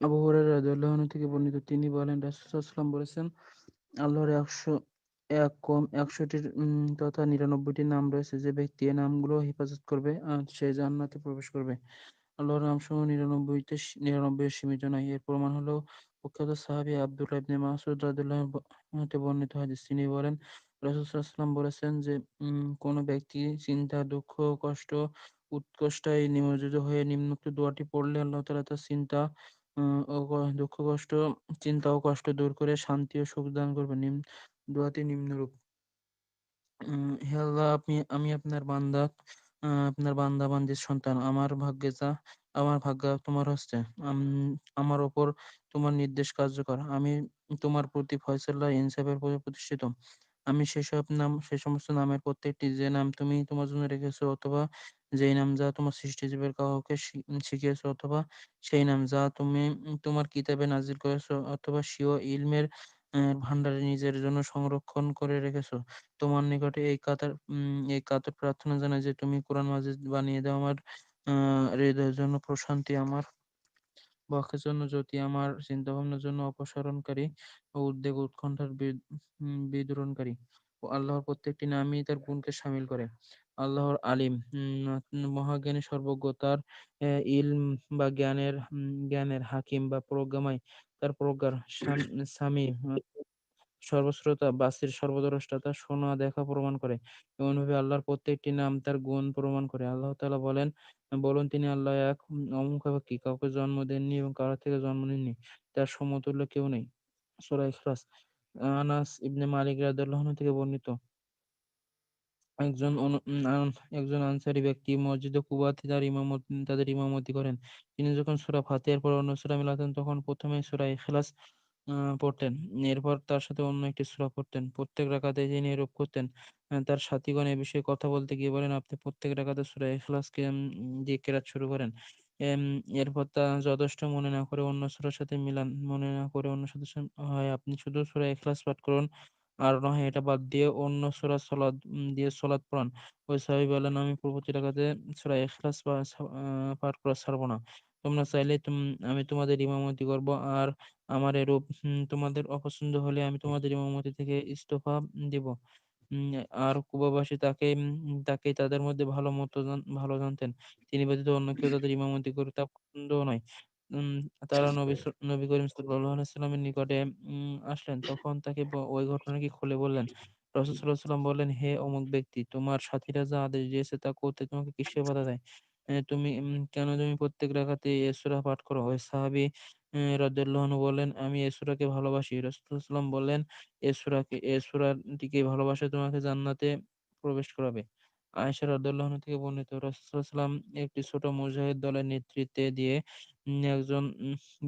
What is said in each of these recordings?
আবু থেকে বর্ণিত তিনি বলেন, রাসূল বলেছেন, আল্লাহর একশো এক কম একশোটির তথা নিরানব্বইটি নাম রয়েছে যে ব্যক্তি এ নামগুলো হেফাজত করবে সে জান্নাতে প্রবেশ করবে। আল্লাহর নামসমূহ নিরানব্বইতে নিরানব্বই সীমিত নয় এর প্রমাণ হলো প্রখ্যাত সাহাবী ইবনে হতে বর্ণিত হাদিস। তিনি বলেন বলেছেন যে কোনো ব্যক্তি চিন্তা, দুঃখ, কষ্ট উৎকণ্ঠায় নিমজ্জিত হয়ে নিম্নোক্ত দোয়াটি পড়লে আল্লাহ তাআলা তার চিন্তা ও দুঃখ, কষ্ট চিন্তা ও কষ্ট দূর করে শান্তি ও সুখ দান করবেন নিম দোয়াটি নিম্নরূপ। হে আল্লাহ, আপনি, আমি আপনার বান্দা। আপনার বান্দা, বান্দির সন্তান। আমার ভাগ্যে যা, আমার ভাগ্য তোমার হস্তে আম- আমার ওপর তোমার নির্দেশ কার্যকর। আমি তোমার প্রতি ফয়সালা, ইনসাফের প্রতিষ্ঠিত। আমি সেসব নাম, সে সমস্ত নামের প্রত্যেকটি যে নাম তুমি তোমার জন্য রেখেছো অথবা যেই নাম যা তোমার সৃষ্টিজীবের কাউকে শিখিয়েছো অথবা সেই নাম যা তুমি তোমার কিতাবে নাজির করেছ অথবা স্বীয় ইলমের ভান্ডারে নিজের জন্য সংরক্ষণ করে রেখেছো। তোমার নিকটে এই কাতার এই কাতর প্রার্থনা জানাই যে তুমি কোরআন মাজিদ বানিয়ে দাও আমার হৃদয়ের জন্য প্রশান্তি, আমার বক্ষের জন্য যদি আমার চিন্তা চিন্তাভাবনার জন্য অপসারণকারী ও উদ্বেগ উৎকণ্ঠার বিদরণকারী ও আল্লাহর প্রত্যেকটি নামই তার গুণকে সামিল করে। আল্লাহর আলিম মহাজ্ঞানী সর্বজ্ঞ তার আহ, ইলম বা জ্ঞানের জ্ঞানের হাকিম বা প্রজ্ঞাময় তার প্রজ্ঞার স্বামী সর্বশ্রোতা বাসির সর্বদ্রষ্টা তার শোনা, দেখা প্রমাণ করে। এমনভাবে আল্লাহর প্রত্যেকটি নাম তার গুণ প্রমাণ করে। আল্লাহ তাআলা বলেন, বলুন তিনি আল্লাহ এক অমুখাপেক্ষী কাউকে জন্ম দেননি এবং কারও থেকে জন্ম নেননি? তার সমতুল্য কেউ নেই। সূরা ইখলাস, আনাস ইবনে মালিক রাদিয়াল্লাহু থেকে বর্ণিত। একজন একজন আনসারী ব্যক্তি মসজিদে কুবাতে তার ইমামত, তাদের ইমামতি করেন। তিনি যখন সূরা ফাতিহার পর অন্য সূরা মিলাতেন, তখন প্রথমে সূরা ইখলাস পড়তেন। এরপর তার সাথে অন্য একটি সূরা পড়তেন। প্রত্যেক রাকাতে তিনি এরূপ করতেন তার সাথীগণ এ বিষয়ে কথা বলতে গিয়ে বলেন আপনি প্রত্যেক রাকাতে সূরা ইখলাসকে দিয়ে কেরাত শুরু করেন। এরপর তা যথেষ্ট মনে না করে অন্য সূরার সাথে মিলান। মনে না করে অন্য সাথে হয় আপনি শুধু সূরা ইখলাস পাঠ করুন। আর নয় এটা বাদ দিয়ে অন্য সূরা উম, দিয়ে সলাৎ পড়ান। ওই সাহাবী বললেন আমি পূর্ববর্তী রাকাতে সূরা আহ, পাঠ করা ছাড়বো না। তোমরা চাইলে তুম আমি তোমাদের ইমামতি করব। আর আমার এরূপ তোমাদের অপছন্দ হলে আমি তোমাদের ইমামতি থেকে ইস্তফা দিব। উম, আর কুবাবাসী তাকে উম, তাকে তাদের মধ্যে ভালো মতো জান- ভালো জানতেন। তিনি ব্যতীত অন্য কেউ তাদের ইমামতি করে তা পছন্দও নয়। উম, তারা নবী স- নবী করিম সাল্লাল্লাহু আলাইহি সাল্লামের নিকটে উম, আসলেন। তখন তাকে ব- ওই ঘটনাকে খুলে বললেন? রাসূল সাল্লাল্লাহু আলাইহি সাল্লাম বললেন হে অমুক ব্যক্তি তোমার সাথীরা যা আদেশ দিয়েছে তা করতে তোমাকে কিসের বাধা দেয়? এ, তুমি উম, কেন তুমি প্রত্যেক রাকাতে এ সূরা পাঠ করো? ওই সাহাবী রাদিয়াল্লাহু আনহু বললেন আমি এ সূরাকে ভালোবাসি। রাসূল সাল্লাল্লাহু আলাইহি সাল্লাম বললেন এ ভালোবাসা, তোমাকে জান্নাতে প্রবেশ করাবে। আয়েশা রাদিয়াল্লাহু থেকে বর্ণিত রাসূল সাল্লাল্লাহু আলাইহি সাল্লাম একটি ছোট মুজাহিদ দলের নেতৃত্বে দিয়ে একজন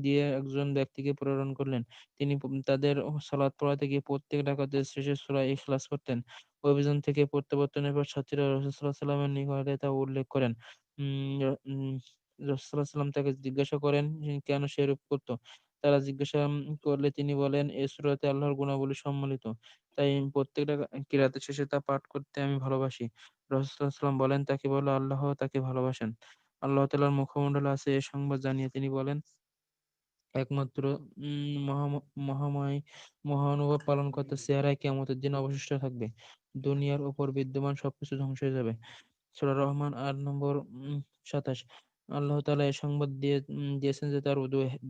দিয়ে একজন ব্যক্তিকে প্রেরণ করলেন। তিনি তাদের সালাদ পড়াতে গিয়ে প্রত্যেক ডাকাতের শেষে সূরা ইখলাস করতেন অভিযান থেকে প্রত্যাবর্তনের পর ছাত্রীরা রাসূল সাল্লাল্লাহু আলাইহি সাল্লামের নিকটে তা উল্লেখ করেন। উম, উম, রাসূল সাল্লাল্লাহু আলাইহি সাল্লাম তাকে জিজ্ঞাসা করেন কেন সে এরূপ করত? তারা জিজ্ঞাসা করলে তিনি বলেন এ সূরাতে আল্লাহর গুণাবলী সম্মিলিত। তাই প্রত্যেকটা কিরাতের শেষে তা পাঠ করতে আমি ভালোবাসি। রাসূল সাল্লাল্লাহু আলাইহি সাল্লাম বলেন তাকে বলো আল্লাহ তাকে ভালোবাসেন। আল্লাহ তাআলার মুখমণ্ডলে আছে এ সংবাদ জানিয়ে তিনি বলেন একমাত্র মহাময় মহানুভব পালনকর্তা চেহারায় কিয়ামতের দিন অবশিষ্ট থাকবে। দুনিয়ার উপর বিদ্যমান সবকিছু ধ্বংস হয়ে যাবে। সূরা রহমান আট নম্বর সাতাশ। আল্লাহ তালা এ সংবাদ দিয়ে দিয়েছেন যে তার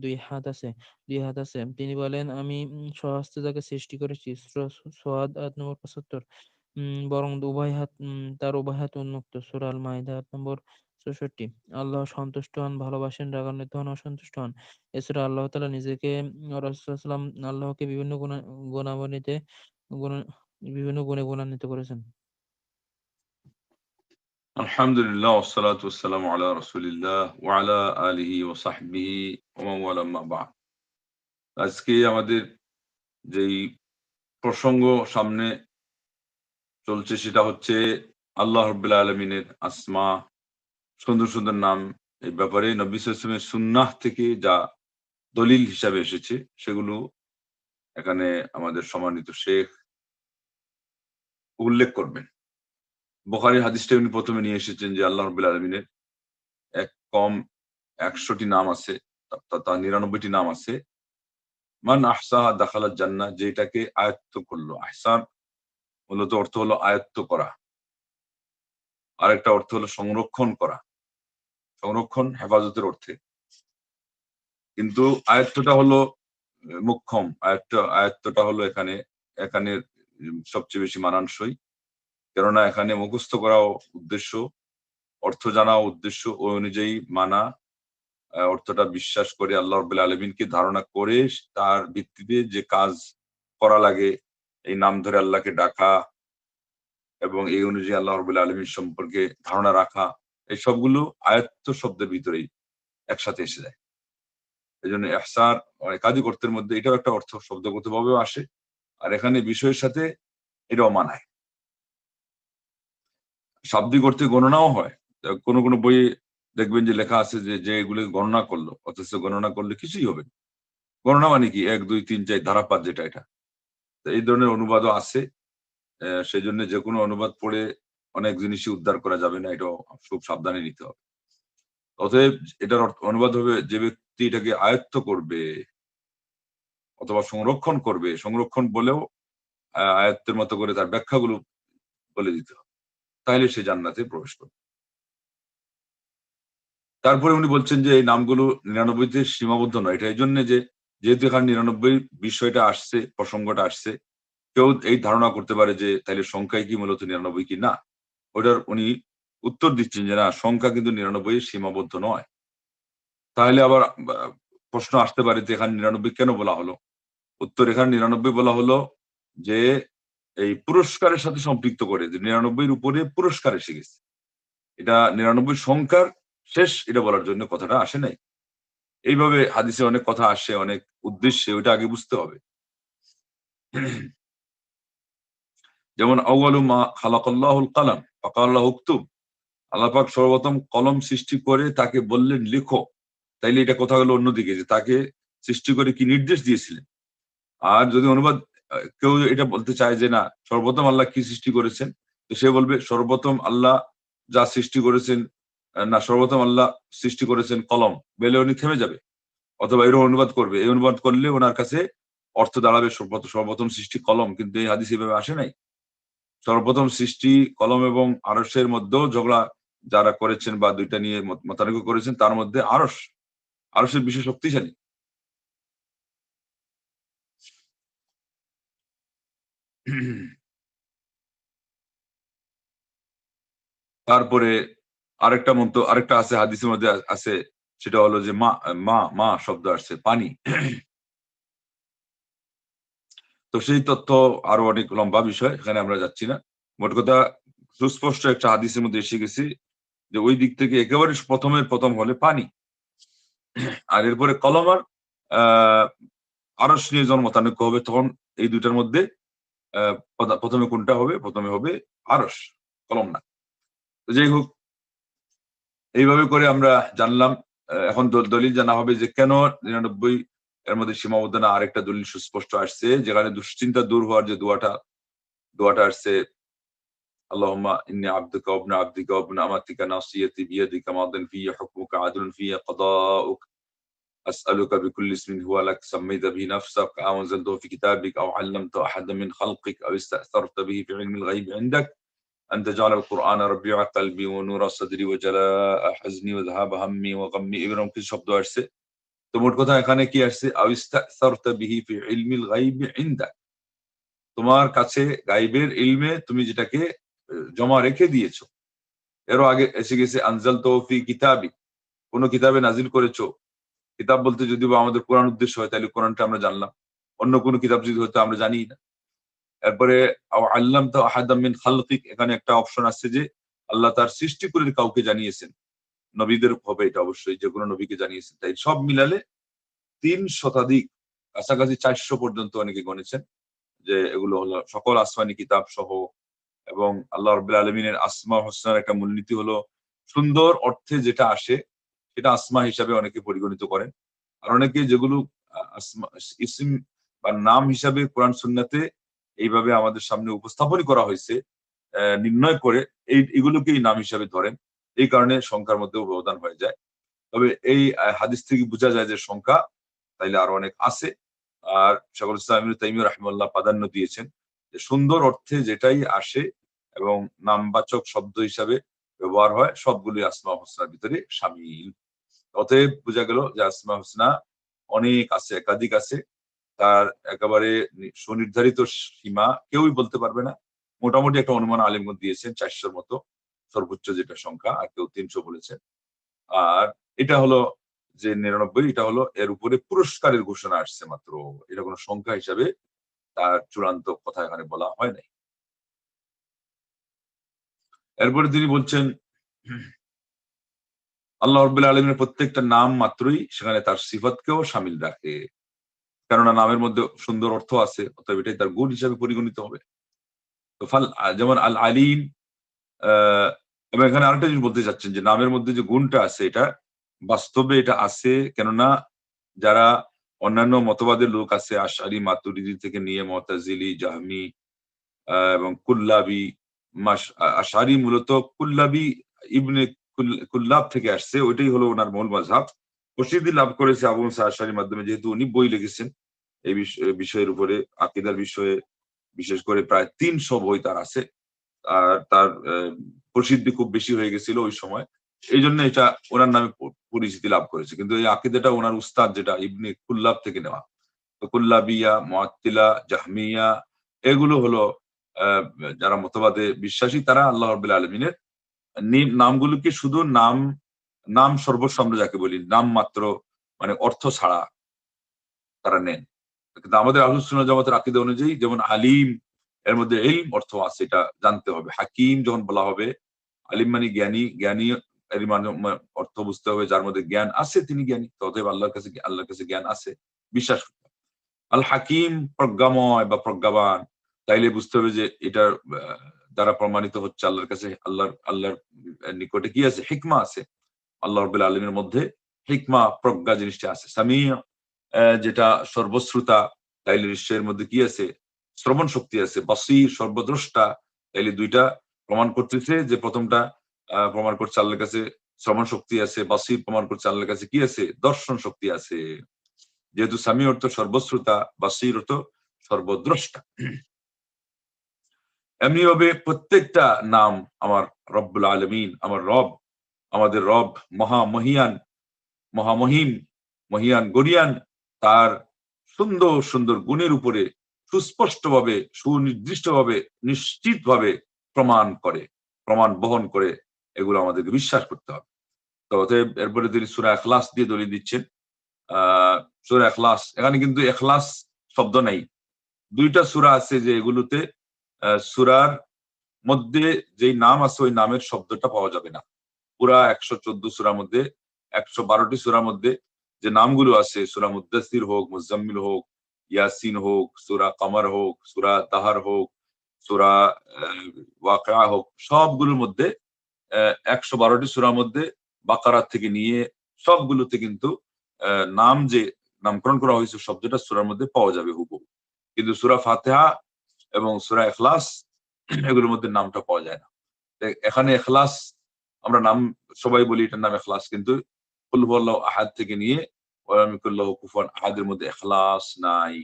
দুই হাত আছে দুই হাত আছে। তিনি বলেন আমি উম, স্বহস্তে তাকে সৃষ্টি করেছি সোয়াদ আট নম্বর পঁচাত্তর বরং উভয় হাত তার উভয় হাত উন্মুক্ত সূরা আল মাইদা আট নম্বর চৌষট্টি। আল্লাহ সন্তুষ্ট হন ভালোবাসেন রাগান্বিত হন অসন্তুষ্ট হন। এছাড়া আল্লাহ তালা নিজেকে রাসূলুল্লাহ আল্লাহকে বিভিন্ন গুণা গুণ বিভিন্ন গুণে গুণান্বিত করেছেন। আলহামদুলিল্লাহ ওয়াসসালাতু ওয়াসসালামু আলা রাসূলিল্লাহ ওয়া আলা আলিহি ওয়া সাহবিহি ওয়ালা আম্মা আজকে আমাদের যেই প্রসঙ্গ সামনে চলছে সেটা হচ্ছে আল্লাহ রাব্বুল আলামিনের আসমা, সুন্দর সুন্দর নাম এই ব্যাপারে নবী সাল্লাল্লাহু সুন্নাহ থেকে যা দলিল হিসাবে এসেছে সেগুলো এখানে আমাদের সম্মানিত শেখ উল্লেখ করবেন। বুখারীর হাদিসটা উনি প্রথমে নিয়ে এসেছেন যে আল্লাহ রাব্বুল আলামিনের এক কম একশোটি নাম আছে তথা নিরানব্বইটি নাম আছে। মান আহসাহা দাখালাত জান্না যেটাকে আয়ত্ত করল। আহসান মূলত অর্থ হলো আয়ত্ত করা। আরেকটা অর্থ হলো সংরক্ষণ করা। সংরক্ষণ হেফাজতের অর্থে। কিন্তু আয়ত্তটা হলো মুখ্যম। আয়ত্ত, আয়ত্তটা হলো এখানে এখানে সবচেয়ে বেশি মানানসই। কেননা এখানে মুখস্থ করাও উদ্দেশ্য, অর্থ জানা উদ্দেশ্য ওই অনুযায়ী মানা অর্থটা বিশ্বাস করে আল্লাহ রবাহ আলমিনকে ধারণা করে তার ভিত্তিতে যে কাজ করা লাগে, এই নাম ধরে আল্লাহকে ডাকা এবং এই অনুযায়ী আল্লাহ রবাহ আলমীর সম্পর্কে ধারণা রাখা, এই সবগুলো আয়ত্ত শব্দের ভিতরেই একসাথে এসে যায়। এই জন্য এহসার একাধিক অর্থের মধ্যে এটাও একটা অর্থ শব্দগত ভাবেও আসে। আর এখানে বিষয়ের সাথে এটাও মানায়। শাব্দিক অর্থে গণনাও হয়। কোন কোন বইয়ে দেখবেন যে লেখা আছে যে যে এগুলি গণনা করল, অথচ গণনা করলে কিছুই হবে না। গণনা মানে কি? এক, দুই, তিন, চার, ধারাপাত যেটা এটা। এই ধরনের অনুবাদও আছে। সেই জন্য যে কোনো অনুবাদ পড়ে অনেক জিনিসই উদ্ধার করা যাবে না, এটাও খুব সাবধানে নিতে হবে। অতএব এটার অনুবাদ হবে যে ব্যক্তি এটাকে আয়ত্ত করবে অথবা সংরক্ষণ করবে, সংরক্ষণ বলেও আয়ত্তের মতো করে তার ব্যাখ্যাগুলো বলে দিতে হবে। তাহলে সে জান্নাতে প্রবেশ করবে। তারপরে উনি বলছেন যে এই নামগুলো নিরানব্বইতে সীমাবদ্ধ নয়। এটা এই জন্য যে যেহেতু এখানে নিরানব্বই বিষয়টা আসছে, প্রসঙ্গটা আসছে, কেউ এই ধারণা করতে পারে যে তাহলে সংখ্যায় কি মূলত নিরানব্বই কি? না। ওটার উনি উত্তর দিচ্ছেন যে না, সংখ্যা কিন্তু নিরানব্বই সীমাবদ্ধ নয়। তাহলে আবার প্রশ্ন আসতে পারে যে এখানে নিরানব্বই কেন বলা হলো? উত্তর এখানে নিরানব্বই বলা হলো যে এই পুরস্কারের সাথে সম্পৃক্ত করে যে নিরানব্বইয়ের উপরে পুরস্কার এসে গেছে। এটা নিরানব্বই সংখ্যার শেষ এটা বলার জন্য কথাটা আসে নাই। এইভাবে হাদিসে অনেক কথা আসে, অনেক উদ্দেশ্যে, ওইটা আগে বুঝতে হবে। যেমন, আউয়ালু মা খালাকাল্লাহুল কালাম, ফাকাল্লাহ উক্তুব। আল্লাহ পাক সর্বপ্রথম কলম সৃষ্টি করে তাকে বললেন, লেখো। তাইলে এটা কথা হলো অন্যদিকে, যে তাকে সৃষ্টি করে কি নির্দেশ দিয়েছিলেন? আর যদি অনুবাদ কেউ এটা বলতে চায় যে, না, সর্বপ্রথম আল্লাহ কি সৃষ্টি করেছেন? তো সে বলবে, সর্বপ্রথম আল্লাহ যা সৃষ্টি করেছেন না, সর্বপ্রথম আল্লাহ সৃষ্টি করেছেন কলম, বেলে উনি থেমে যাবে। অথবা এরকম অনুবাদ করবে। এই অনুবাদ করলে ওনার কাছে অর্থ দাঁড়াবে সর্বপ্রথম সৃষ্টি কলম। কিন্তু এই হাদিস এভাবে আসে নাই। সর্বপ্রথম সৃষ্টি কলম এবং আরসের মধ্যেও ঝগড়া যারা করেছেন বা দুইটা নিয়ে মত- মতানৈক্য করেছেন, তার মধ্যে আরস, আরসের বিশেষ শক্তিশালী। তারপরে আরেকটা মন্ত আরেকটা আছে, হাদিসের মধ্যে আছে, সেটা হলো যে মা মা মা শব্দ আসছে, পানি। তো সেই তথ্য আরও অনেক লম্বা বিষয়, এখানে আমরা যাচ্ছি না। মোট কথা, সুস্পষ্ট একটা হাদিসের মধ্যে এসে গেছি যে ওই দিক থেকে একেবারে প্রথমের প্রথম হলে পানি। আর এরপরে কলমার, আহ আরস নিয়ে যখন হবে তখন এই দুইটার মধ্যে প্রথমে কোনটা হবে প্রথমে হবে আরস কলম না তো যাই হোক এইভাবে করে আমরা জানলাম আহ, এখন দল- দলিল জানা হবে যে কেন নিরানব্বই এর মধ্যে সীমাবদ্ধ না আরেকটা দলিল সুস্পষ্ট আসছে যেখানে দুশ্চিন্তা দূর হওয়ার যে দোয়াটা দোয়াটা আসছে اللهم إني عبدك وابن عبدك وابن أمتك ناصيتي بيدك ماض في حكمك عدل في قضاؤك أسألك بكل اسم هو لك سميت به نفسك أو أنزلته في كتابك أو علمت أحدا من خلقك أو استأثرت به في علم الغيب عندك أن تجعل القرآن ربيع قلبي ونور صدري وجلاء حزني وذهاب همي وغمي এরকম কিছু শব্দ আসছে তো মোট কথা এখানে কি আসছে أو استأثرت به في علم الغيب عندك তোমার কাছে গাইবের ইলমে তুমি যেটাকে আহ, জমা রেখে দিয়েছো এরও আগে এসে গেছে আনজাল তৌফি কিতাবি কোন কিতাবে নাজিল করেছো কিতাব বলতে যদি বা আমাদের কোরআন উদ্দেশ্য হয়, তাহলে কোরআনটা আমরা জানলাম। অন্য কোনো কিতাব যদি হয়তো আমরা জানি না। এরপরে আল্লাম তো আহাদামিন খালকিক, এখানে একটা অপশন আসছে যে, আল্লাহ তার সৃষ্টি করে কাউকে জানিয়েছেন। নবীদের হবে এটা অবশ্যই, যে কোনো নবীকে জানিয়েছেন। তাই সব মিলালে তিন শতাধিক, কাছাকাছি চারশো পর্যন্ত অনেকে গণেছেন যে এগুলো হলো সকল আসমানি কিতাব সহ। এবং আল্লাহ রবিল আলমিনের আসমা হোসনার একটা মূলনীতি হলো, সুন্দর অর্থে যেটা আসে সেটা আসমা হিসাবে অনেকে পরিগণিত করেন। আর অনেকে যেগুলো ইসিম বা নাম হিসাবে কোরআন, সুন্নাতে এইভাবে আমাদের সামনে উপস্থাপন করা হয়েছে নির্ণয় করে এই, এগুলোকেই নাম হিসাবে ধরেন। এই কারণে সংখ্যার মধ্যে ব্যবধান হয়ে যায়। তবে এই হাদিস থেকে বোঝা যায় যে সংখ্যা তাইলে আরও অনেক আছে। আর সকল ইসলাম তাইমিয়া রহমাল্লাহ প্রাধান্য দিয়েছেন যে সুন্দর অর্থে যেটাই আসে এবং নামবাচক শব্দ হিসাবে ব্যবহার হয় সবগুলি আসমা হোসনার ভিতরে সামিল। অতএব বোঝা গেল যে আসমা হোসনা অনেক আছে, একাধিক আছে। তার একেবারে সুনির্ধারিত সীমা কেউই বলতে পারবে না। মোটামুটি একটা অনুমান আলিমগঞ্জ দিয়েছেন, চারশোর মতো সর্বোচ্চ যেটা সংখ্যা, আর কেউ তিনশো বলেছেন। আর এটা হলো যে নিরানব্বই, এটা হলো এর উপরে পুরস্কারের ঘোষণা আসছে মাত্র। এটা কোনো সংখ্যা হিসাবে তার চূড়ান্ত কথা এখানে বলা হয় নাই। এরপরে তিনি বলছেন, আল্লাহ রব্বুল আলমের প্রত্যেকটা নাম মাত্রই সেখানে তার সিফতকেও সামিল রাখে। কেননা নামের মধ্যে সুন্দর অর্থ আছে, অতএব এটাই তার গুণ হিসাবে পরিগণিত হবে। তো ফাল, যেমন আল আলিম এবং এখানে আরেকটা জিনিস বলতে চাচ্ছেন যে নামের মধ্যে যে গুণটা আছে, এটা বাস্তবে এটা আছে, কেননা যারা অন্যান্য মতবাদের লোক আছে আশারি মাতুরিদি থেকে নিয়ে মতাজিলি, জাহমি এবং কুল্লাবি আশারি মূলত কুল্লাবি ইবনে কুল- কুল্লাব থেকে আসছে, ওইটাই হলো ওনার মূল মাঝহাব প্রসিদ্ধি লাভ করেছে আবু মুসা আশারির মাধ্যমে, যেহেতু উনি বই লিখেছেন, এই বিষ- বিষয়ের উপরে, আকিদার বিষয়ে বিশেষ করে প্রায় তিনশো বই তার আছে। আর তার প্রসিদ্ধি খুব বেশি হয়ে গেছিল ওই সময়। এই জন্য এটা ওনার নামে পরিচিতি লাভ করেছে। কিন্তু এই আকিদাটা ওনার উস্তাদ, যেটা ইবনে কুল্লাব থেকে নেওয়া। কুল্লাবিয়া, মুআত্তিলা, জাহমিয়া, এগুলো হলো যারা মতবাদে বিশ্বাসী, তারা আল্লাহ রবিল আলমিনের নামগুলোকে শুধু নাম নাম সর্বস্ব, আমরা যাকে বলি, নাম মাত্র মানে অর্থ ছাড়া তারা নেন। কিন্তু আমাদের আলোচনা জগতের আকিদা অনুযায়ী, যেমন আলিম, এর মধ্যে এলম অর্থ আছে, এটা জানতে হবে। হাকিম যখন বলা হবে, আলিম মানে জ্ঞানী জ্ঞানী এর মানে অর্থ বুঝতে হবে, যার মধ্যে জ্ঞান আছে, তিনি জ্ঞানী। ততএব আল্লাহর কাছে আল্লাহর কাছে জ্ঞান আছে, বিশ্বাস আল হাকিম প্রজ্ঞাময় বা প্রজ্ঞাবান তাইলে বুঝতে হবে যে আহ, দ্বারা প্রমাণিত হচ্ছে আল্লাহর কাছে আল্লাহর আল্লাহর নিকটে কি আছে? হিকমা আছে। আল্লাহ রবিল আলমের মধ্যে হিকমা প্রজ্ঞা জিনিসটা আছে। সামি যেটা সর্বশ্রুতা তাইলে নিশ্চয়ের মধ্যে কি আছে? শ্রবণ শক্তি আছে বাসির সর্বদ্রষ্টা। তাইলে দুইটা প্রমাণ করতেছে যে প্রথমটা প্রমাণ করছে আল্লাহর কাছে শ্রবণ শক্তি আছে বাসির প্রমাণ করছে আল্লাহর কাছে কি আছে? দর্শন শক্তি আছে। যেহেতু স্বামী অর্থ সর্বশ্রোতা বাসির অর্থ সর্বদ্রষ্টা। এমনি ভাবে প্রত্যেকটা নাম আমার রব্বুল আলমিন, আমার রব, আমাদের রব মহামহিয়ান, মহামহিম, মহিয়ান গরিয়ান, তার সুন্দর সুন্দর গুণের উপরে সুস্পষ্টভাবে, সুনির্দিষ্টভাবে, নিশ্চিতভাবে প্রমাণ করে, প্রমাণ বহন করে এগুলো আমাদেরকে বিশ্বাস করতে হবে। তো অতএব এরপরে তিনি সুরা এখলাস দিয়ে দলিয়ে দিচ্ছেন। আহ, সুরা এখলাস এখানে কিন্তু এখলাস শব্দ নেই। দুইটা সুরা আছে যে এগুলোতে সুরার মধ্যে যেই নাম আছে, ওই নামের শব্দটা পাওয়া যাবে না। পুরা একশো চোদ্দ সুরার মধ্যে, একশো বারোটি সুরার মধ্যে যে নামগুলো আছে, সুরা মুদাসির হোক, মুজাম্মিল হোক, ইয়াসিন হোক, সুরা কামার হোক, সুরা তাহার হোক, সুরা ওয়াকা হোক, সবগুলোর মধ্যে একশো বারোটি সুরার মধ্যে বাকারাত থেকে নিয়ে সবগুলোতে কিন্তু নাম যে নামকরণ করা হয়েছে, শব্দটা সুরার মধ্যে পাওয়া যাবে হুবহু। কিন্তু সুরা ফাতেহা এবং সুরা এখলাস এগুলোর মধ্যে নামটা পাওয়া যায় না। এখানে এখলাস আমরা নাম, সবাই বলি এটার নাম এখলাস কিন্তু কুলহুয়াল্লাহ আহাদ থেকে নিয়ে আহাদের মধ্যে এখলাস নাই।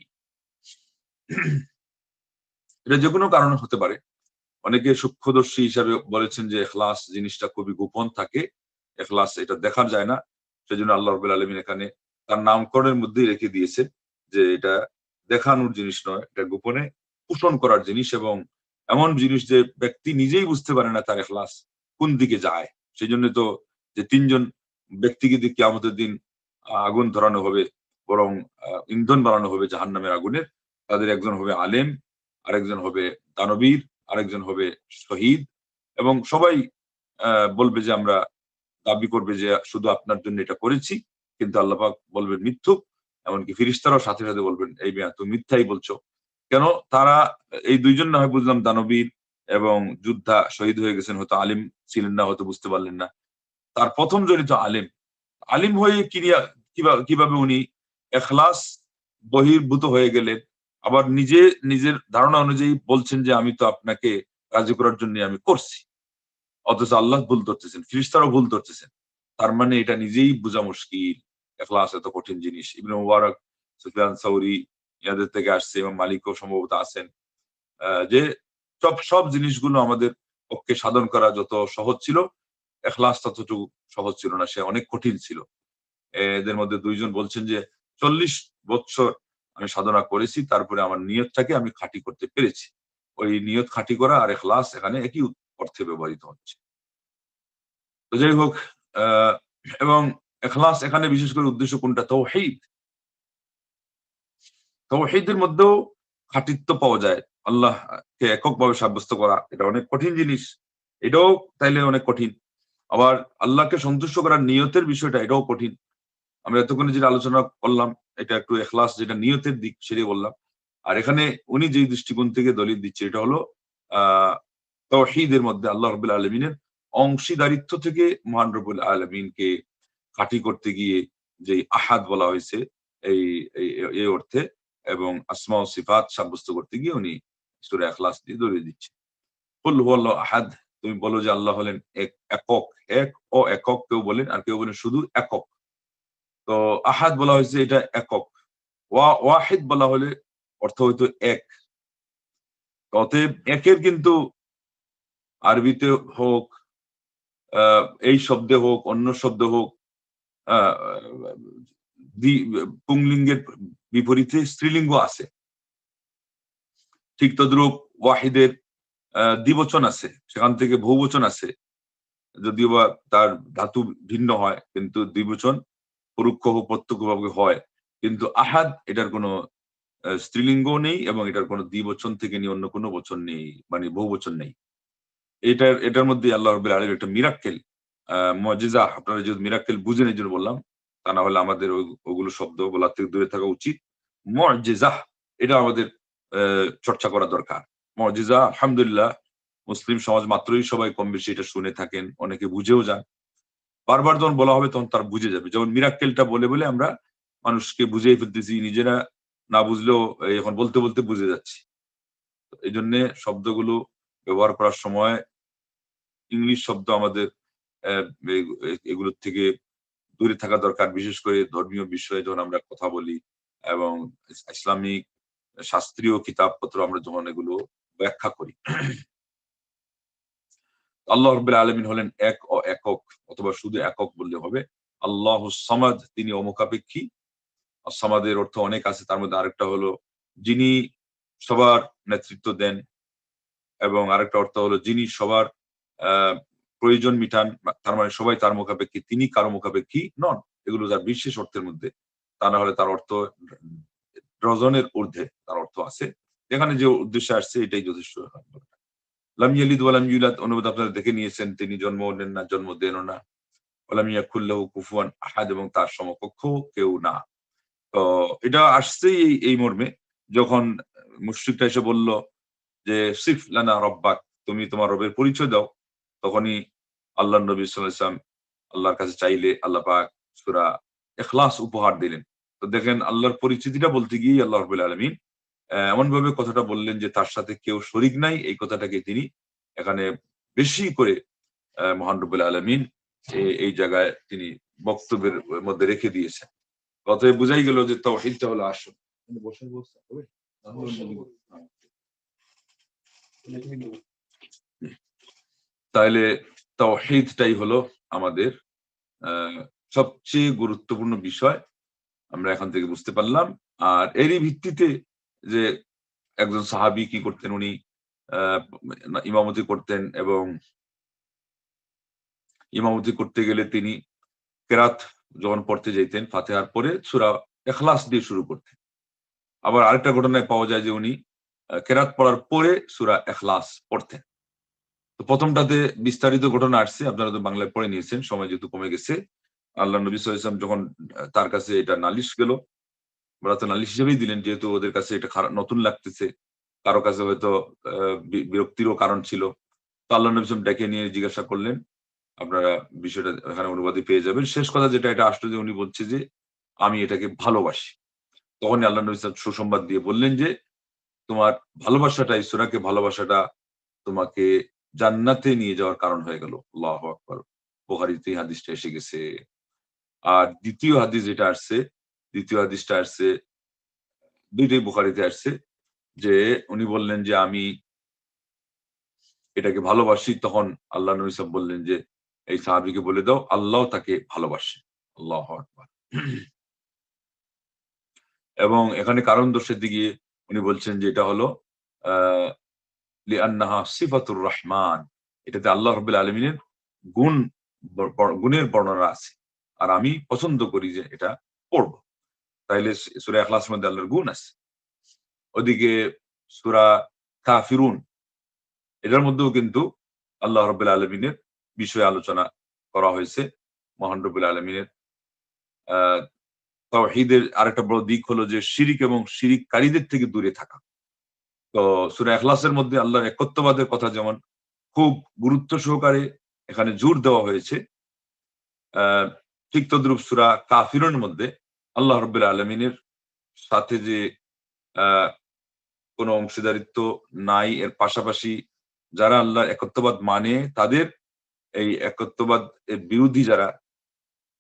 এটা যে কোনো কারণে হতে পারে। অনেকে সূক্ষ্মদর্শী হিসাবে বলেছেন যে এখলাস জিনিসটা খুবই গোপন থাকে এখলাস এটা দেখা যায় না। সেজন্য আল্লাহ রবুল আলমিন এখানে তার নামকরণের মধ্যেই রেখে দিয়েছেন যে এটা দেখানোর জিনিস নয়, এটা গোপনে পোষণ করার জিনিস এবং এমন জিনিস যে ব্যক্তি নিজেই বুঝতে পারে না তার এখলাস কোন দিকে যায়। সেই জন্য তো যে তিনজন ব্যক্তিকে দিকে কিয়ামতের দিন আগুন ধরানো হবে বরং ইন্ধন বানানো হবে জাহান নামের আগুনের তাদের একজন হবে আলেম, আরেকজন হবে দানবীর, আরেকজন হবে শহীদ এবং সবাই বলবে যে আমরা দাবি করবে যে শুধু আপনার জন্য এটা করেছি, কিন্তু আল্লাপাক বলবেন মিথ্যুক। এমনকি ফিরিস্তারাও সাথে সাথে বলবেন, এই মেয়া, তুমি মিথ্যাই বলছো। কেন? তারা এই দুইজন না হয় বুঝলাম দানবীর এবং যোদ্ধা শহীদ হয়ে গেছেন, হয়তো আলিম ছিলেন না, হয়তো বুঝতে পারলেন না। তার প্রথম জনিত আলিম। আলিম হয়ে কিরিয়া কীভাবে উনি এখলাস বহির্ভূত হয়ে গেলেন, আবার নিজে, নিজের ধারণা অনুযায়ী বলছেন যে, আমি তো আপনাকে রাজি করার জন্য আমি করছি। অথচ আল্লাহ ভুল ধরতেছেন, ফিরিস্তারাও ভুল ধরতেছেন। তার মানে এটা নিজেই বোঝা মুশকিল। এখলাস এত কঠিন জিনিস। ইবনে মুবারক, সুফিয়ান সৌরি ইয়াদের থেকে আসছে এবং মালিকও সম্ভবত আছেন। যে সব সব জিনিসগুলো আমাদের পক্ষে সাধন করা যত সহজ ছিল, এখলাস ততটুকু সহজ ছিল না, সে অনেক কঠিন ছিল। এদের মধ্যে দুইজন বলছেন যে, চল্লিশ বছর আমি সাধনা করেছি, তারপরে আমার নিয়তটাকে আমি খাঁটি করতে পেরেছি। ওই নিয়ত খাঁটি করা আর এখলাস এখানে একই অর্থে ব্যবহৃত হচ্ছে। তো যাই হোক এবং এখলাস এখানে বিশেষ করে উদ্দেশ্য কোনটা? তো তৌহিদ। তৌহিদের মধ্যেও খাঁটিত্ব পাওয়া যায়। আল্লাহকে এককভাবে সাব্যস্ত করা, এটা অনেক কঠিন জিনিস। এটাও তাইলে অনেক কঠিন। আবার আল্লাহকে সন্তুষ্ট করার নিয়তের বিষয়টা এটাও কঠিন। আমরা এতক্ষণে যেটা আলোচনা করলাম, এটা একটু এখলাস, যেটা নিয়তের দিক সেটাই বললাম। আর এখানে উনি যেই দৃষ্টিকোণ থেকে দলিল দিচ্ছে, এটা হলো আহ তৌহিদের মধ্যে আল্লাহ রবুল আলমিনের অংশীদারিত্ব থেকে মহান রবুল আলমিনকে খাঁটি করতে গিয়ে যে আহাদ বলা হয়েছে এই- এই অর্থে এবং আসমা ও সিফাত সাব্যস্ত করতে গিয়ে উনি সুরে এখলাস দিয়ে দলিল দিচ্ছে কুল হুয়াল্লাহ আহাদ, তুমি বলো যে আল্লাহ হলেন এক, একক, এক ও একক কেউ বলেন আর কেউ বলেন শুধু একক। তো আহাদ বলা হয়েছে এটা একক। ওয়া, ওয়াহিদ বলা হলে অর্থ হয়তো এক। অতএব একের কিন্তু আরবিতে হোক এই শব্দে হোক, অন্য শব্দ হোক পুংলিঙ্গের বিপরীতে স্ত্রীলিঙ্গ আছে। ঠিক তদ্রুপ ওয়াহিদের দ্বিবচন আছে, সেখান থেকে বহুবচন আছে। যদিও বা তার ধাতু ভিন্ন হয়, কিন্তু দ্বিবচন পরোক্ষ প্রত্যক্ষভাবে হয়। কিন্তু আহাদ, এটার কোনো স্ত্রীলিঙ্গ নেই এবং এটার কোনো দ্বিবচন থেকে নিয়ে অন্য কোনো বচন নেই মানে বহুবচন নেই। এটার এটার মধ্যে আল্লাহ রবিল আলম একটা মিরাক্কেল মজিজা, আপনারা যদি মিরাক্কেল বুঝেন, এই জন্য বললাম, তা না হলে আমাদের ওগুলো শব্দ বলার থেকে দূরে থাকা উচিত। মজিজা, এটা আমাদের চর্চা করা দরকার। মজিজা, আলহামদুলিল্লাহ, মুসলিম সমাজ মাত্রই সবাই কম বেশি এটা শুনে থাকেন, অনেকে বুঝেও যান। বারবার যখন বলা হবে তখন তার বুঝে যাবে। যেমন মিরাক্কেলটা বলে বলে আমরা মানুষকে বুঝিয়ে ফেলতেছি, নিজেরা না বুঝলেও এখন বলতে বলতে বুঝে যাচ্ছি। এই জন্যে শব্দগুলো ব্যবহার করার সময় ইংলিশ শব্দ আমাদের এগুলোর থেকে দূরে থাকা দরকার। বিশেষ করে ধর্মীয় বিষয়ে যখন আমরা কথা বলি এবং ইসলামিক শাস্ত্রীয় কিতাবপত্র আমরা যখন এগুলো ব্যাখ্যা করি। আল্লাহ রব্বুল আলমিন হলেন এক ও একক, অথবা শুধু একক বললে হবে। আল্লাহ সামাদ, তিনি অমুখাপেক্ষী। আর সামাদের অর্থ অনেক আছে, তার মধ্যে আরেকটা হলো যিনি সবার নেতৃত্ব দেন এবং আরেকটা অর্থ হলো যিনি সবার প্রয়োজন মিটান, তার মানে সবাই তার মুখাপেক্ষী, তিনি কারও মুখাপেক্ষী নন। এগুলো তার বিশেষ অর্থের মধ্যে তা না হলে তার অর্থ ডজনের ঊর্ধ্বে তার অর্থ আছে। এখানে যে উদ্দেশ্যে আসছে, এটাই যথেষ্ট লাম ইয়ালিদ ওয়ালাম ইউলাদ, অনুবাদ আপনারা দেখে নিয়েছেন, তিনি জন্ম নেন না, জন্ম দেন না। ওয়ালাম ইয়াকুল্লাহু কুফুয়ান আহাদ এবং তার সমকক্ষ কেউ না। তো এটা আসছে এই এই মর্মে, যখন মুশরিকটা এসে বলল যে, সিফ লানা রব্বাক, তুমি তোমার রবের পরিচয় দাও। তখনই আল্লাহ নবী সাল্লাম আল্লাহর কাছে চাইলে আল্লাহ পাক সুরা এখলাস উপহার দিলেন। তো দেখেন আল্লাহর পরিচিতিটা বলতে গিয়ে আল্লাহ রবুল আলমিন এমন ভাবে কথাটা বললেন যে তার সাথে কেউ শরিক নাই এই কথাটাকে তিনি এখানে বেশি করে মহান রবুল আলমিন এই জায়গায় তিনি বক্তব্যের মধ্যে রেখে দিয়েছেন। অতএব বুঝাই গেল যে তহিদটা হলো আসল। হবে? তাহলে তৌহিদটাই হলো আমাদের আহ, সবচেয়ে গুরুত্বপূর্ণ বিষয় আমরা এখান থেকে বুঝতে পারলাম। আর এরই ভিত্তিতে যে একজন সাহাবি কি করতেন উনি আহ, ইমামতি করতেন এবং ইমামতি করতে গেলে তিনি কেরাত যখন পড়তে যাইতেন ফাতেহার পরে সুরা এখলাস দিয়ে শুরু করতেন। আবার আরেকটা ঘটনায় পাওয়া যায় যে উনি কেরাত পড়ার পরে সুরা এখলাস পড়তেন। তো প্রথমটাতে বিস্তারিত ঘটনা আসছে আপনারা তো বাংলায় পড়ে নিয়েছেন সময় যেহেতু কমে গেছে। আল্লাহ নবী সাল্লাম যখন তার কাছে এটা নালিশ গেল ওরা তো নালিশ হিসেবেই দিলেন যেহেতু ওদের কাছে এটা খারাপ, নতুন লাগতেছে। কারও কাছে হয়তো বিরক্তিরও কারণ ছিল। তো আল্লাহ নবী ডেকে নিয়ে জিজ্ঞাসা করলেন, আপনারা বিষয়টা এখানে অনুবাদে পেয়ে যাবেন। শেষ কথা যেটা, এটা আসলো যে উনি বলছে যে, আমি এটাকে ভালোবাসি। তখন আল্লাহ নবী সুসংবাদ দিয়ে বললেন যে, তোমার ভালোবাসাটা ঈশ্বরাকে ভালোবাসাটা তোমাকে জান্নাতে নিয়ে যাওয়ার কারণ হয়ে গেল। আল্লাহ আকবর। বোখারিতে হাদিসটা এসে গেছে। আর দ্বিতীয় হাদিস যেটা আসছে, দ্বিতীয় হাদিসটা আসছে, দুইটাই বোখারিতে আসছে, যে উনি বললেন যে আমি এটাকে ভালোবাসি, তখন আল্লাহ নবী সাহেব বললেন যে, এই সাহাবিকে বলে দাও, আল্লাহ তাকে ভালোবাসে। আল্লাহ এবং এখানে কারণ দোষের দিকে উনি বলছেন যে এটা হলো, আহ সিফাতুর রহমান, এটাতে আল্লাহ রবুল্লা আলমিনের গুণ, গুণের বর্ণনা আছে। আর আমি পছন্দ করি যে এটা পড়ব। তাইলে সুরা এখলাসের মধ্যে আল্লাহর গুণ আছে। ওদিকে সুরা কাফিরুন, এটার মধ্যেও কিন্তু আল্লাহ রবুল্লা আলমিনের বিষয়ে আলোচনা করা হয়েছে। মহান রবুল্লা আলমিনের তহিদের আরেকটা বড় দিক হলো যে শিরিক এবং শিরিককারীদের থেকে দূরে থাকা। তো সুরা এখলাসের মধ্যে আল্লাহর একত্ববাদের কথা যেমন খুব গুরুত্ব সহকারে এখানে জোর দেওয়া হয়েছে আহ ঠিক তদ্রুপ সুরা কাফিরের মধ্যে আল্লাহ রবুল্লা আলমিনের সাথে যে কোনো অংশীদারিত্ব নাই, এর পাশাপাশি যারা আল্লাহর একত্ববাদ মানে তাদের এই একত্ববাদ এর বিরোধী যারা,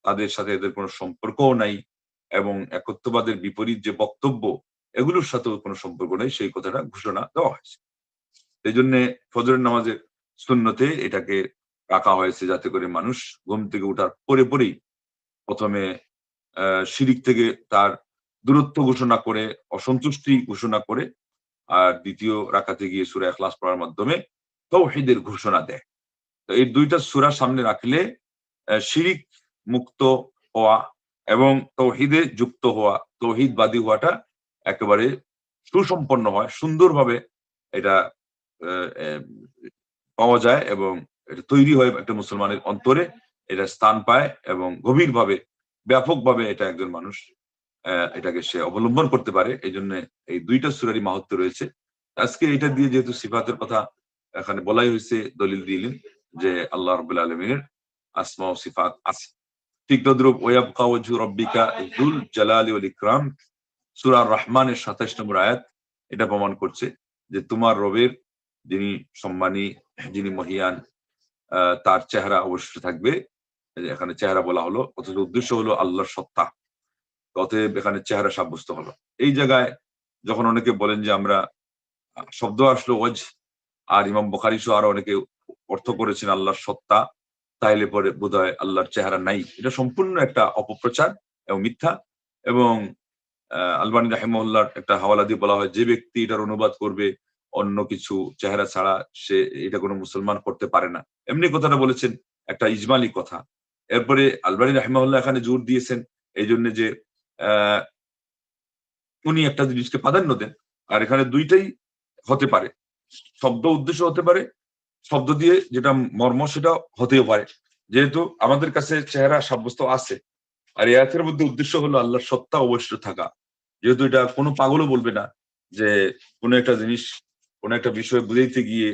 তাদের সাথে এদের কোনো সম্পর্কও নাই এবং একত্ববাদের বিপরীত যে বক্তব্য, এগুলোর সাথেও কোনো সম্পর্ক নেই, সেই কথাটা ঘোষণা দেওয়া হয়েছে। এই জন্য ফজরের নামাজের শূন্যতে এটাকে রাখা হয়েছে যাতে করে মানুষ ঘুম থেকে উঠার পরে পরেই প্রথমে শিরিক থেকে তার দূরত্ব ঘোষণা করে, অসন্তুষ্টি ঘোষণা করে, আর দ্বিতীয় রাখাতে গিয়ে সুরা এখলাস পড়ার মাধ্যমে তৌহিদের ঘোষণা দেয়। তো এই দুইটা সুরা সামনে রাখলে শিরিক মুক্ত হওয়া এবং তৌহিদে যুক্ত হওয়া, তৌহিদবাদী হওয়াটা একেবারে সুসম্পন্ন হয়, সুন্দরভাবে এটা পাওয়া যায় এবং এটা তৈরি হয় একটা মুসলমানের অন্তরে। এটা স্থান পায় এবং গভীরভাবে, ব্যাপকভাবে এটা একজন মানুষ এটাকে সে অবলম্বন করতে পারে। এই জন্য এই দুইটা সুরারি মাহাত্ম রয়েছে। আজকে এটা দিয়ে যেহেতু সিফাতের কথা এখানে বলাই হয়েছে, দলিল দিলেন যে আল্লাহ রবুল্লা আলমিনের আসমা ও সিফাত আছে। ঠিক তদ্রুপ, ওয়াবকা ওয়াজহু রব্বিকা জুল জালালি ওয়াল ইকরাম সূরা রহমানের 27 নম্বর আয়াত এটা প্রমাণ করছে যে তোমার রবের যিনি সম্মানী, যিনি মহিয়ান তার চেহারা অবশ্যই থাকবে। এখানে চেহারা বলা হলো, অথচ উদ্দেশ্য হলো আল্লাহর সত্তা। অতএব এখানে চেহারা সাব্যস্ত হলো। এই জায়গায় যখন অনেকে বলেন যে আমরা, শব্দ আসলো ওয়াজ, আর ইমাম বখারি সহ আরও অনেকে অর্থ করেছেন আল্লাহর সত্তা, তাইলে পরে বোধ হয় আল্লাহর চেহারা নাই। এটা সম্পূর্ণ একটা অপপ্রচার এবং মিথ্যা এবং আলবানী রাহেমুল্লাহর একটা হাওয়ালা দিয়ে বলা হয়, যে ব্যক্তি এটার অনুবাদ করবে, অন্য কিছু চেহারা ছাড়া সে এটা কোনো মুসলমান করতে পারে না। এমনি কথাটা বলেছেন একটা ইজমালি কথা। এরপরে আলবানী রাহেমুল্লাহ এখানে জোর দিয়েছেন এই জন্য যে উনি একটা জিনিসকে প্রাধান্য দেন। আর এখানে দুইটাই হতে পারে। শব্দ উদ্দেশ্য হতে পারে, শব্দ দিয়ে যেটা মর্ম সেটা হতেও পারে। যেহেতু আমাদের কাছে চেহারা সাব্যস্ত আছে, আর এর মধ্যে উদ্দেশ্য হলো আল্লাহর সত্তা অবশ্যই থাকা। যেহেতু এটা কোনো পাগলও বলবে না যে, কোনো একটা জিনিস, কোনো একটা বিষয় বুঝাইতে গিয়ে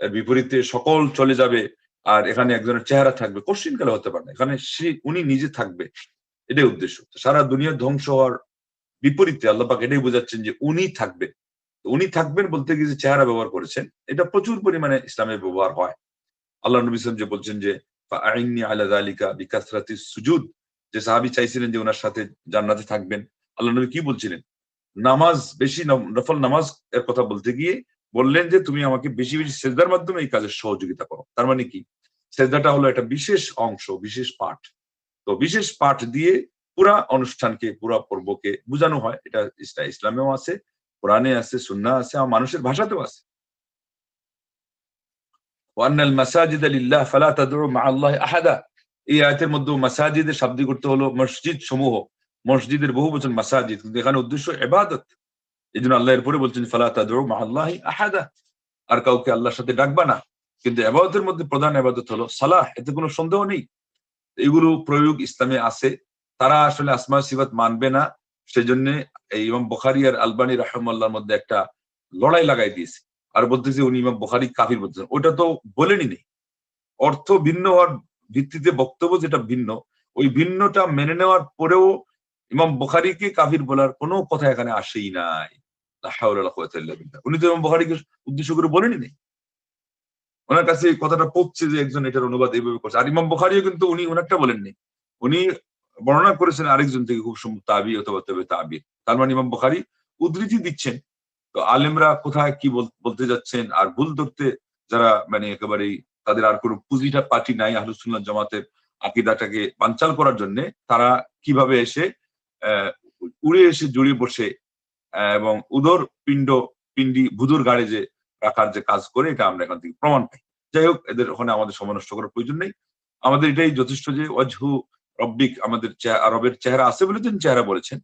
বিপরীতে সকল চলে যাবে আর এখানে একজনের চেহারা থাকবে, কোশ্চিন কালে হতে পারে না, এখানে সে, উনি নিজে থাকবে, এটাই উদ্দেশ্য। সারা দুনিয়া ধ্বংস হওয়ার বিপরীতে আল্লাপাক এটাই বোঝাচ্ছেন যে উনি থাকবে। উনি থাকবেন বলতে গিয়ে যে চেহারা ব্যবহার করেছেন, এটা প্রচুর পরিমাণে ইসলামের ব্যবহার হয়। আল্লাহ নবী ইসলাম যে বলছেন যে সুজুদ যে সাহাবি চাইছিলেন যে ওনার সাথে জান্নাতে থাকবেন। আল্লাহ নবী কি বলছিলেন? নামাজ, বেশি নফল নামাজ এর কথা বলতে গিয়ে বললেন যে তুমি আমাকে বেশি বেশি সেজদার মাধ্যমে এই কাজের সহযোগিতা করো। তার মানে কি? সেজদাটা হলো একটা বিশেষ অংশ, বিশেষ পাঠ। তো বিশেষ পাঠ দিয়ে পুরা অনুষ্ঠানকে, পুরা পর্বকে বোঝানো হয়। এটা ইসলামেও আছে, কোরআনে আছে সুন্না আছে, আমার মানুষের ভাষাতেও আছে। ওয়ান্নাল মাসাজিদ লিল্লাহ ফালা তাদউ মা আল্লাহ আহাদা। এই আয়াতের মধ্যে মাসাজিদের শাব্দিক করতে হলো মসজিদ সমূহ মসজিদের বহু বচন মাসাজিদ। কিন্তু এখানে উদ্দেশ্য ইবাদত। এই জন্য আল্লাহ এরপরে বলছেন, ফালা আহাদা। আর কাউকে আল্লাহর সাথে ডাকবা না। কিন্তু এবাদতের মধ্যে প্রধান এবাদত হলো সালাহ, এতে কোনো সন্দেহ নেই। এগুলো প্রয়োগ ইসলামে আছে। তারা আসলে আসমা সিবাত মানবে না। সেজন্য এই ইমাম বখারি আর আলবানী রাহমাল্লার মধ্যে একটা লড়াই লাগাই দিয়েছে। আর বলতেছে উনি ইমাম বখারি কাফির বলতেছেন ওটা তো বলেনি নেই অর্থ ভিন্ন হওয়ার ভিত্তিতে বক্তব্য যেটা ভিন্ন, ওই ভিন্নটা মেনে নেওয়ার পরেও ইমাম বখারিকে কাফির বলার কোনো কথা এখানে আসেই নাই। উনি তো বখারিকে উদ্দেশ্য করে বলেনি নেই। ওনার কাছে কথাটা পড়ছে যে একজন এটার অনুবাদ এইভাবে করছে। আর ইমাম বুখারিও কিন্তু উনি ওনারটা বলেননি। উনি বর্ণনা করেছেন আরেকজন থেকে খুব সম্ভব, তাবি অথবা তবে তাবি। তার মানে ইমাম বুখারি উদ্ধৃতি দিচ্ছেন। তো আলেমরা কোথায় কি বল- বলতে যাচ্ছেন আর ভুল ধরতে যারা মানে একেবারেই তাদের আর কোনো পুঁজিটা পার্টি নাই আহলুসুল্লাহ জামাতের আকিদাটাকে বাঞ্চাল করার জন্য, তারা কীভাবে এসে উড়ে এসে জড়িয়ে বসে এবং উদর পিণ্ড, পিণ্ডি, ভুদুর গাড়ে যে রাখার যে কাজ করে, এটা আমরা এখান থেকে প্রমাণ পাই। যাই হোক, এদের ওখানে আমাদের সময় নষ্ট করার প্রয়োজন নেই। আমাদের এটাই যথেষ্ট যে অজহু রব্বিক আমাদের চে- রবের চেহারা আছে বলে তিনি চেহারা বলেছেন।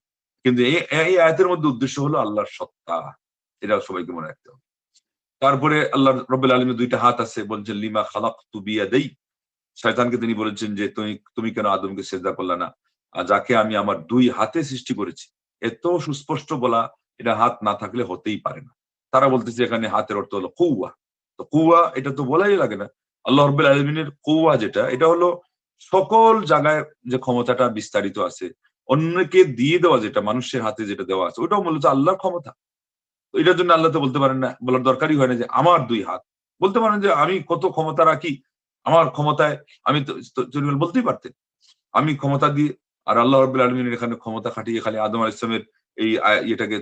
কিন্তু এই আয়াতের মধ্যে উদ্দেশ্য হলো আল্লাহর সত্তা। এটা সবাইকে মনে রাখতে হবে। তারপরে আল্লাহ রব্বুল আলমের দুইটা হাত আছে, বলছেন, লিমা খালাক তুবিয়া দেই শয়তানকে তিনি বলেছেন যে, তুমি তুমি কেন আদমকে সেজদা করলে না? যাকে আমি আমার দুই হাতে সৃষ্টি করেছি এত সুস্পষ্ট বলা, এটা হাত না থাকলে হতেই পারে না। তারা বলতেছে এখানে হাতের অর্থ হলো কৌয়া তো কৌয়া এটা তো বলাই লাগে না। আল্লাহ রব্বুল আলমিনের কৌয়া যেটা, এটা হলো সকল জায়গায় যে ক্ষমতাটা বিস্তারিত আছে, অন্যকে দিয়ে দেওয়া যেটা, মানুষের হাতে যেটা দেওয়া আছে, ওটাও মূলত আল্লাহর ক্ষমতা। এটার জন্য আল্লাহ তো বলতে পারেন না, বলার দরকারই হয় না যে আমার দুই হাত। বলতে পারেন যে আমি কত ক্ষমতা রাখি, আমার ক্ষমতায় আমি বলতেই পারতেন। আমি ক্ষমতা দিয়ে আর আল্লাহ রব্বুল আলমিনের এখানে ক্ষমতা খাটিয়ে খালি আদম আল ইসলামের এই ইয়েটাকে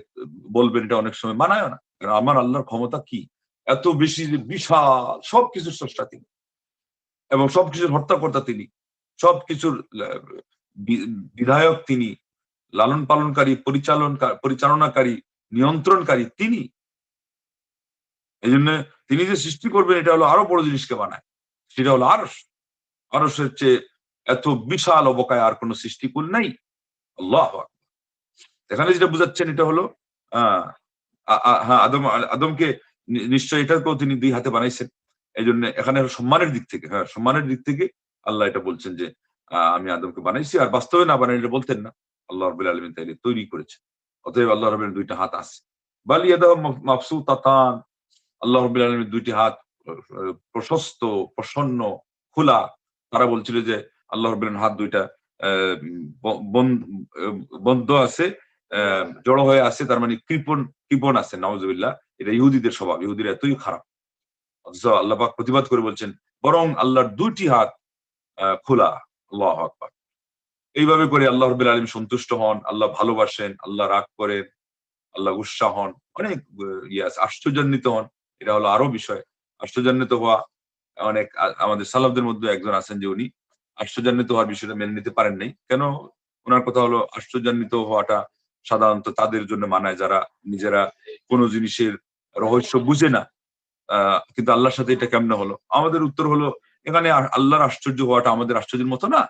বলবেন, এটা অনেক সময় মানায় না। কারণ আমার আল্লাহর ক্ষমতা কি? এত বেশি বিশাল সবকিছুর স্রষ্টা তিনি। এবং সবকিছুর হত্যাকর্তা তিনি। সবকিছুর বিধায়ক তিনি। লালন পালনকারী, পরিচালন, পরিচালনাকারী, নিয়ন্ত্রণকারী তিনি। এই জন্য তিনি যে সৃষ্টি করবেন, এটা হলো আরও বড় জিনিসকে বানায় সেটা হলো আরস আরসের চেয়ে এত বিশাল অবকায় আর কোন সৃষ্টিকুল নাই। আল্লাহ। এখানে যেটা বুঝাচ্ছেন এটা হলো হ্যাঁ আদম, আদমকে নি- নিশ্চয়ই এটাকেও তিনি দুই হাতে বানাইছেন। এই জন্য এখানে সম্মানের দিক থেকে হ্যাঁ সম্মানের দিক থেকে আল্লাহ এটা বলছেন যে আমি আদমকে বানাইছি আর বাস্তবে না বানাই এটা বলতেন না। আল্লাহ রবিল আলমিন তাইলে তৈরি করেছেন। অতএব আল্লাহ রবির দুইটা হাত আছে। বালিয়াদা মাফসু তাতান আল্লাহ রবিল আলমীর দুইটি হাত প্রশস্ত, প্রসন্ন, খোলা। তারা বলছিল যে আল্লাহ রবিল হাত দুইটা বন্ধ আছে জড়ো হয়ে আছে, তার মানে কৃপণ কৃপণ আছে নওয়াজবিল্লাহ এটা ইহুদিদের স্বভাব, ইহুদিরা এতই খারাপ। অথচ আল্লাহ পাক প্রতিবাদ করে বলছেন, বরং আল্লাহর দুইটি হাত খোলা, আল্লাহ আকবার। এইভাবে করে আল্লাহ রবিল আলম সন্তুষ্ট হন, আল্লাহ ভালোবাসেন, আল্লাহ রাগ করেন, আল্লাহ উৎসাহ হন, অনেক ইয়ে আছে, আশ্চর্যান্বিত হন। এটা হলো আরও বিষয়। আশ্চর্যান্বিত হওয়া, অনেক আমাদের সালাফদের মধ্যে একজন আছেন যে উনি আশ্চর্যান্বিত হওয়ার বিষয়টা মেনে নিতে পারেন নাই। কেন? ওনার কথা হলো, আশ্চর্যান্বিত হওয়াটা সাধারণত তাদের জন্য মানায় যারা নিজেরা কোনো জিনিসের রহস্য বুঝে না। কিন্তু আল্লাহর সাথে এটা কেমন হলো? আমাদের উত্তর হলো, এখানে আল্লাহর আশ্চর্য হওয়াটা আমাদের আশ্চর্যের মতো না।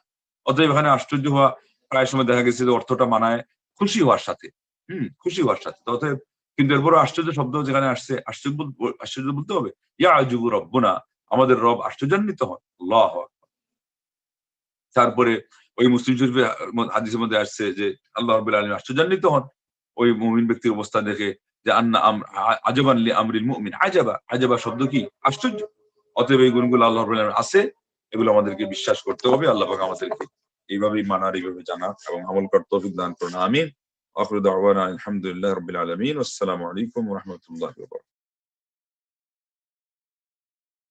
অতএব এখানে আশ্চর্য হওয়া প্রায় সময় দেখা গেছে যে অর্থটা মানায় খুশি হওয়ার সাথে। হম, খুশি হওয়ার সাথে। অতএব কিন্তু এরপর আশ্চর্য শব্দ যেখানে আসছে, আশ্চর্য আশ্চর্য বলতে হবে ইয়া আজুবু রব্বনা আমাদের রব আশ্চর্যান্বিত হন। আল্লাহ তারপরে ওই মুসলিম শরীফে হাদিসের মধ্যে আসছে যে আল্লাহ রবুল্লা আলম আশ্চর্যান্বিত হন। ওই মুমিন ব্যক্তির অবস্থা দেখে যে আন্না আজবান আমরিল মুমিন, আজাবা। আজাবা শব্দ কি? আশ্চর্য। অতএব এই গুণগুলো আল্লাহ রবুল্লা আলম আছে, এগুলো আমাদেরকে বিশ্বাস করতে হবে। আল্লাহ পাক আমাদেরকে এইভাবেই মানার, এইভাবে জানার এবং আমল করতে দান করুন। আমিন। আখরু দাওয়ানা আলহামদুলিল্লাহ রাব্বিল আলামিন। আসসালামু আলাইকুম রাহমাতুল্লাহি